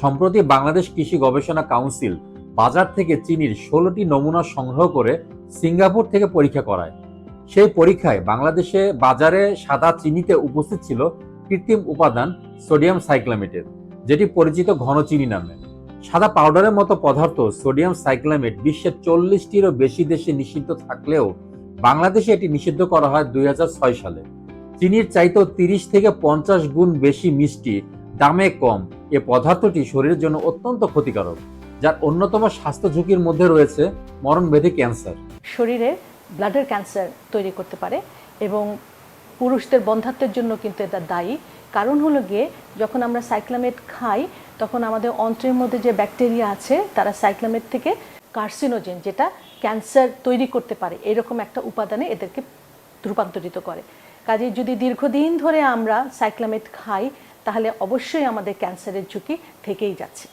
সম্প্রতি বাংলাদেশ কৃষি গবেষণা কাউন্সিল বাজার থেকে চিনির ষোলোটি নমুনা সংগ্রহ করে সিঙ্গাপুর থেকে পরীক্ষা করায়। সেই পরীক্ষায় বাংলাদেশে বাজারে সাদা চিনিতে উপস্থিত ছিল কৃত্রিম উপাদান সোডিয়াম সাইক্লামেটের, যেটি পরিচিত ঘন চিনি নামে। সাদা পাউডারের মতো পদার্থ সোডিয়াম সাইক্লামেট বিশ্বের চল্লিশটিরও বেশি দেশে নিষিদ্ধ থাকলেও বাংলাদেশে এটি নিষিদ্ধ করা হয় দুই হাজার ছয় সালে। চিনির চাইতেও তিরিশ থেকে পঞ্চাশ গুণ বেশি মিষ্টি, দামে কম এ পদার্থটি শরীরের জন্য অত্যন্ত ক্ষতিকারক, যার অন্যতম স্বাস্থ্য ঝুঁকির মধ্যে রয়েছে মরণব্যাধি ক্যান্সার। শরীরে ব্লাডের ক্যান্সার তৈরি করতে পারে এবং পুরুষদের বন্ধাত্বের জন্য কিন্তু এটা দায়ী। কারণ হলো গিয়ে যখন আমরা সাইক্লামেট খাই, তখন আমাদের অন্ত্রের মধ্যে যে ব্যাকটেরিয়া আছে, তারা সাইক্লামেট থেকে কার্সিনোজেন, যেটা ক্যান্সার তৈরি করতে পারে, এরকম একটা উপাদানে এদেরকে রূপান্তরিত করে। কাজে যদি দীর্ঘদিন ধরে আমরা সাইক্লামেট খাই তাহলে অবশ্যই আমাদের ক্যান্সারের ঝুঁকি থেকেই যাচ্ছে।